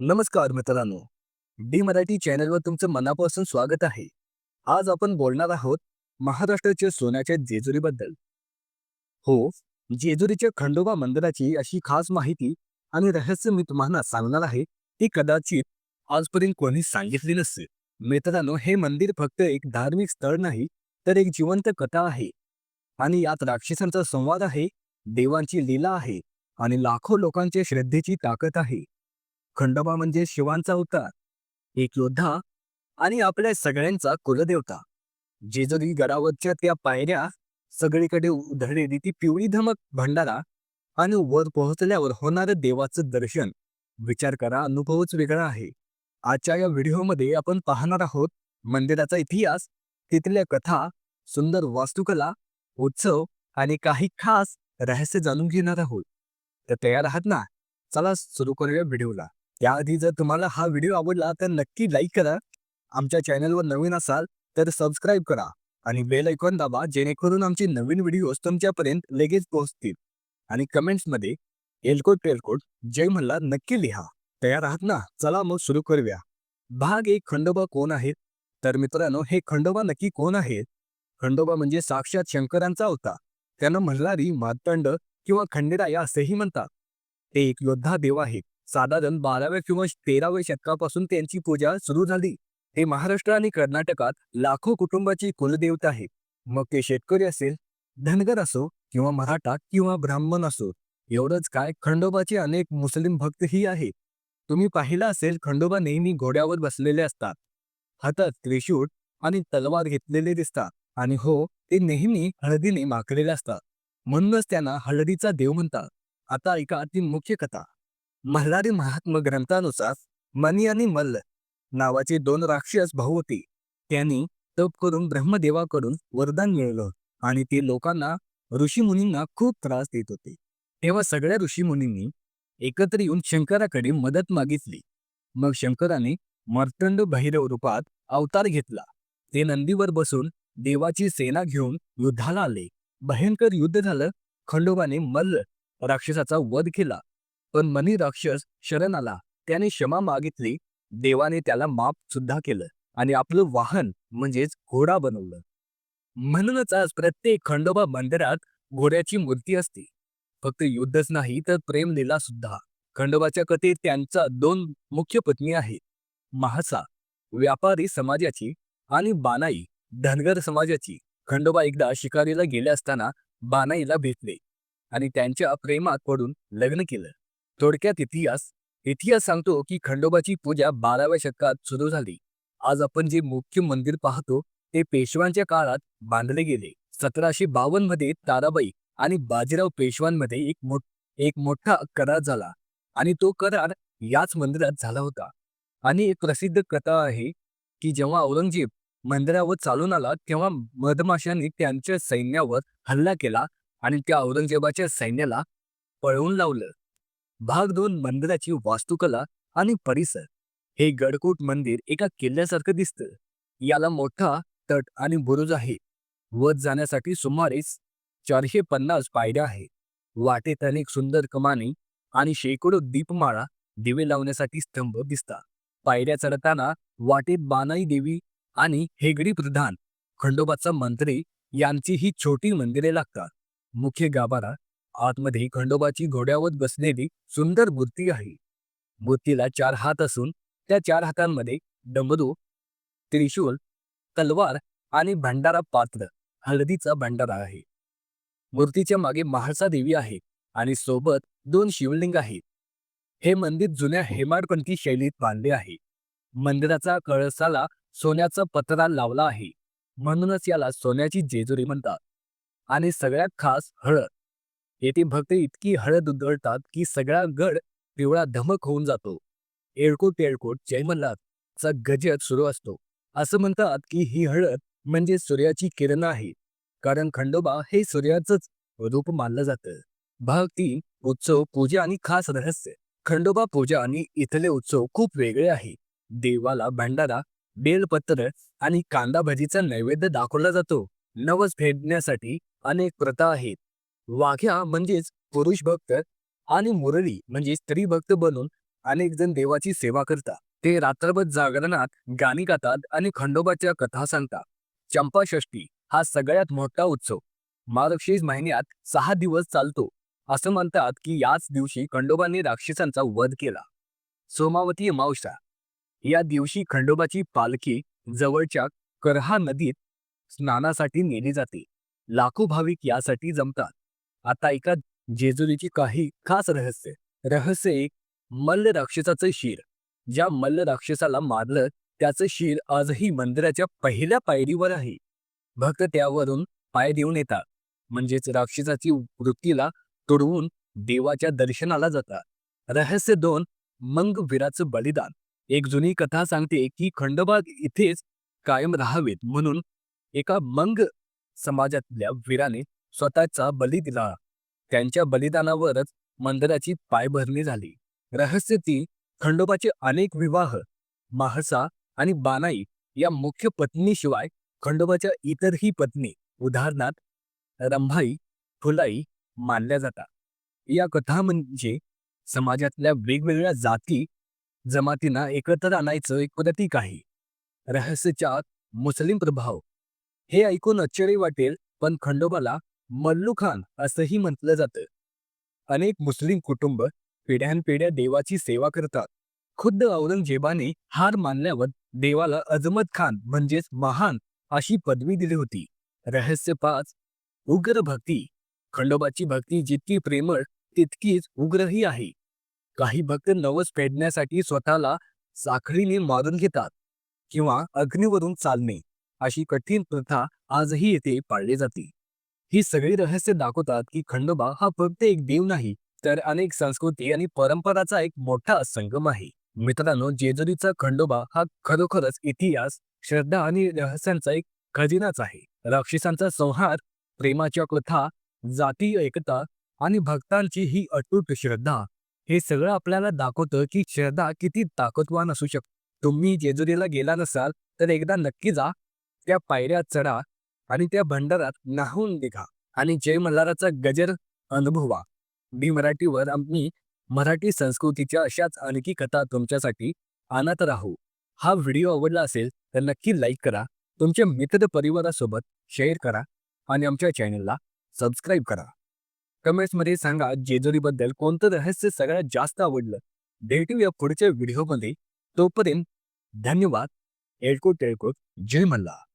नमस्कार मित्रांनो. डी मराठी चॅनलवर तुमचं मनापासून स्वागत आहे. आज आपण बोलणार आहोत महाराष्ट्राच्या सोन्याच्या जेजुरीबद्दल. हो जेजुरीच्या खंडोबा मंदिराची अशी खास माहिती आणि रहस्य मी तुम्हाला सांगणार आहे ती कदाचित आजपर्यंत कोणी सांगितली नसते मित्रांनो हे मंदिर फक्त एक धार्मिक स्थळ नाही तर एक जिवंत कथा आहे. आणि यात राक्षसांचा संवाद आहे देवांची लीला आहे आणि लाखो लोकांच्या श्रद्धेची ताकद आहे. खंडोबा म्हणजे शिवांचा अवतार एक योद्धा आणि आपल्या सगळ्यांचा कुलदेवता. जेजुरी गडावरच्या त्या पायऱ्या सगळीकडे उधळलेली ती पिवळी धमक भंडारा आणि वर पोहोचल्यावर होणारं देवाचं दर्शन. विचार करा अनुभवच वेगळा आहे. आजच्या या व्हिडिओमध्ये आपण पाहणार आहोत मंदिराचा इतिहास तिथल्या कथा सुंदर वास्तुकला उत्सव आणि काही खास रहस्य जाणून घेणार आहोत. तर तयार आहात ना? चला सुरू करूया व्हिडिओला. त्याआधी जर तुम्हाला हा व्हिडिओ आवडला तर नक्की लाईक करा. आमच्या चॅनलवर नवीन असाल तर सबस्क्राईब करा आणि बेल ऐकॉन दाबा जेणेकरून आमचे नवीन व्हिडिओज तुमच्यापर्यंत लगेच पोहोचतील. आणि कमेंट्समध्ये एलकोट टेलकोट जय म्हणला नक्की लिहा. तयार आहात ना? चला मग सुरू करूया. भाग एक खंडोबा कोण आहेत? तर मित्रांनो हे खंडोबा नक्की कोण आहेत? खंडोबा म्हणजे साक्षात शंकरांचा होता. त्यानं म्हणणारी मार्तंड किंवा खंडेराया असेही म्हणतात. ते एक योद्धा देव आहेत. साधारण बाराव्या किंवा तेराव्या शतकापासून त्यांची पूजा सुरू झाली. हे महाराष्ट्र आणि कर्नाटकात लाखो कुटुंबाची कुलदेवता आहे मग ते शेतकरी असेल धनगर असो किंवा मराठा किंवा ब्राह्मण असो एवढंच काय खंडोबाचे अनेक मुस्लिम भक्तही आहेत. तुम्ही पाहिलं असेल खंडोबा नेहमी घोड्यावर बसलेले असतात. हातात त्रिशूळ आणि तलवार घेतलेले दिसतात. आणि हो ते नेहमी हळदीने माखलेले असतात. म्हणूनच त्यांना हळदीचा देव म्हणतात. आता ऐका ती मुख्य कथा. मल्हारी महात्म ग्रंथानुसार मनी आणि मल्ल नावाचे दोन राक्षस भाऊ होते. त्यांनी तप करून ब्रह्मदेवाकडून वरदान मिळवलं आणि ते लोकांना ऋषीमुनींना खूप त्रास देत होते. तेव्हा सगळ्या ऋषीमुनींनी एकत्र येऊन शंकराकडे मदत मागितली. मग शंकराने मर्तंड भैरव रूपात अवतार घेतला. ते नंदीवर बसून देवाची सेना घेऊन युद्धाला आले. भयंकर युद्ध झालं. खंडोबाने मल्ल राक्षसाचा वध केला. पण मनी राक्षस शरण आला त्याने क्षमा मागितली. देवाने त्याला माफ सुद्धा केलं आणि आपलं वाहन म्हणजेच घोडा बनवलं. म्हणूनच आज प्रत्येक खंडोबा मंदिरात घोड्याची मूर्ती असते. फक्त युद्धच नाही तर प्रेम लीला सुद्धा. खंडोबाच्या कथेत त्यांचा दोन मुख्य पत्नी आहेत. महासा व्यापारी समाजाची आणि बानाई धनगर समाजाची. खंडोबा एकदा शिकारीला गेले असताना बानाईला भेटले आणि त्यांच्या प्रेमात पडून लग्न केलं. थोडक्यात इतिहास इतिहास सांगतो की खंडोबाची पूजा बाराव्या शतकात सुरू झाली. आज आपण जे मुख्य मंदिर पाहतो ते पेशवांच्या काळात बांधले गेले. सतराशे बावन्नमध्ये ताराबाई आणि बाजीराव पेशवांमध्ये एक मोठ एक मोठा करार झाला आणि तो करार याच मंदिरात झाला होता. आणि एक प्रसिद्ध कथा आहे की जेव्हा औरंगजेब मंदिरावर चालून आला तेव्हा मधमाशांनी त्यांच्या सैन्यावर हल्ला केला आणि त्या औरंगजेबाच्या सैन्याला पळवून लावलं. भाग दोन मंदिराची वास्तुकला आणि परिसर. हे गडकोट मंदिर एका किल्ल्यासारखं दिसतं. याला मोठा तट आणि बुरुज आहे. वर जाण्यासाठी सुमारे चारशे पन्नास पायऱ्या आहेत वाटेत अनेक सुंदर कमानी आणि शेकडो दीपमाळा दिवे लावण्यासाठी स्तंभ दिसतात. पायऱ्या चढताना वाटेत बानाई देवी आणि हेगडी प्रधान खंडोबाचा मंत्री यांची ही छोटी मंदिरे लागतात. मुख्य गाभारा आतमध्ये खंडोबाची घोड्यावर बसलेली सुंदर मूर्ती आहे. मूर्तीला चार हात असून त्या चार हातांमध्ये डमरू त्रिशूल तलवार आणि भंडारा पात्र हळदीचा भंडारा आहे. मूर्तीच्या मागे महाळसा देवी आहे आणि सोबत दोन शिवलिंग आहेत. हे मंदिर जुन्या हेमाडपंथी शैलीत बांधले आहे. मंदिराचा कळसाला सोन्याचा पत्रा लावला आहे. म्हणूनच याला सोन्याची जेजुरी म्हणतात. आणि सगळ्यात खास हळद. येथे भक्त इतकी हळद उधळतात की सगळा गड पिवळा धमक होऊन जातो. एळकोट तेळकोट जयमल्लाचा गजत सुरू असतो. असं म्हणतात की ही हळद म्हणजे सूर्याची किरण आहे कारण खंडोबा हे सूर्याचंच रूप मानलं जातं. भाग तीन उत्सव पूजा आणि खास रहस्य. खंडोबा पूजा आणि इथले उत्सव खूप वेगळे आहे देवाला भंडारा बेलपत्र आणि कांदा भजीचा नैवेद्य दाखवला जातो. नवस फेडण्यासाठी अनेक प्रथा आहेत. वाघ्या म्हणजेच पुरुष भक्त आणि मुरळी म्हणजे स्त्री भक्त बनून अनेक जण देवाची सेवा करतात. ते रात्रभर जागरणात गाणी गातात आणि खंडोबाच्या कथा सांगतात. चंपाषष्ठी हा सगळ्यात मोठा उत्सव. मार्गशीर्ष महिन्यात सहा दिवस चालतो. असं म्हणतात की याच दिवशी खंडोबांनी राक्षसांचा वध केला. सोमावती अमावस्या. या दिवशी खंडोबाची पालखी जवळच्या करहा नदीत स्नानासाठी नेली जाते. लाखो भाविक यासाठी जमतात. आता एका जेजुरीची काही खास रहस्य. रहस्य एक मल्ल राक्षसाचं शिर. ज्या मल्ल राक्षसाला मारलं त्याचं शिर आजही मंदिराच्या पहिल्या पायरीवर आहे. भक्त त्यावरून पाय देऊन येतात. म्हणजेच राक्षसाची वृत्तीला तुडवून देवाच्या दर्शनाला जातात. रहस्य दोन मंग वीराचं बलिदान. एक जुनी कथा सांगते की खंडोबा इथेच कायम राहावेत म्हणून एका मंग समाजातल्या वीराने स्वतःचा बली दिला. त्यांच्या बलिदानावरच मंदिराची पायभरणी झाली. रहस्य ती खंडोबाचे अनेक विवाह महसा आणि बानाई या मुख्य पत्नीशिवाय खंडोबाच्या इतरही पत्नी उदाहरणार्थ रंभाई फुलाई मानल्या जातात. या कथा म्हणजे समाजातल्या वेगवेगळ्या जाती जमातींना एकत्र आणायचं एक प्रतीक आहे. रहस्यच्या मुस्लिम प्रभाव. हे ऐकून आश्चर्य वाटेल पण खंडोबाला मल्लू खान असंही म्हटलं जातं. अनेक मुस्लिम कुटुंब पिढ्यानपिढ्या देवाची सेवा करतात. खुद्द औरंगजेबाने हार मानल्यावर देवाला अजमत खान म्हणजेच महान अशी पदवी दिली होती. रहस्य पाच उग्र भक्ती. खंडोबाची भक्ती जितकी प्रेमळ तितकीच उग्रही आहे. काही भक्त नवस फेडण्यासाठी स्वतःला साखळीने मारून घेतात किंवा अग्नीवरून चालणे अशी कठीण प्रथा आजही येथे पाळली जाते. ही सगळी रहस्य दाखवतात की खंडोबा हा फक्त एक देव नाही तर अनेक संस्कृती आणि परंपराचा एक मोठा संगम आहे. मित्रांनो जेजुरीचा खंडोबा हा खरोखरच इतिहास श्रद्धा आणि रहस्यांचा एक खजिनाच आहे. राक्षसांचा संहार प्रेमाच्या कथा जातीय एकता आणि भक्तांची ही अटूट श्रद्धा हे सगळं आपल्याला दाखवतं की श्रद्धा किती ताकदवान असू शकते तुम्ही जेजुरीला गेला नसाल तर एकदा नक्की जा त्या पायऱ्या चढा आणि त्या भंडारात नाहून निघा आणि जय मल्हाराचा गजर अनुभवा. मी मराठीवर आम्ही मराठी संस्कृतीच्या अशाच आणखी कथा तुमच्यासाठी आणत राहू. हा व्हिडिओ आवडला असेल तर नक्की लाईक करा तुमच्या मित्र परिवारासोबत शेअर करा आणि आमच्या चॅनलला सबस्क्राईब करा. कमेंट्समध्ये सांगा जेजुरीबद्दल कोणतं रहस्य सगळ्यात जास्त आवडलं. भेटूया पुढच्या व्हिडिओमध्ये. तोपर्यंत धन्यवाद. एळकोट टेळकोट जय मल्हार.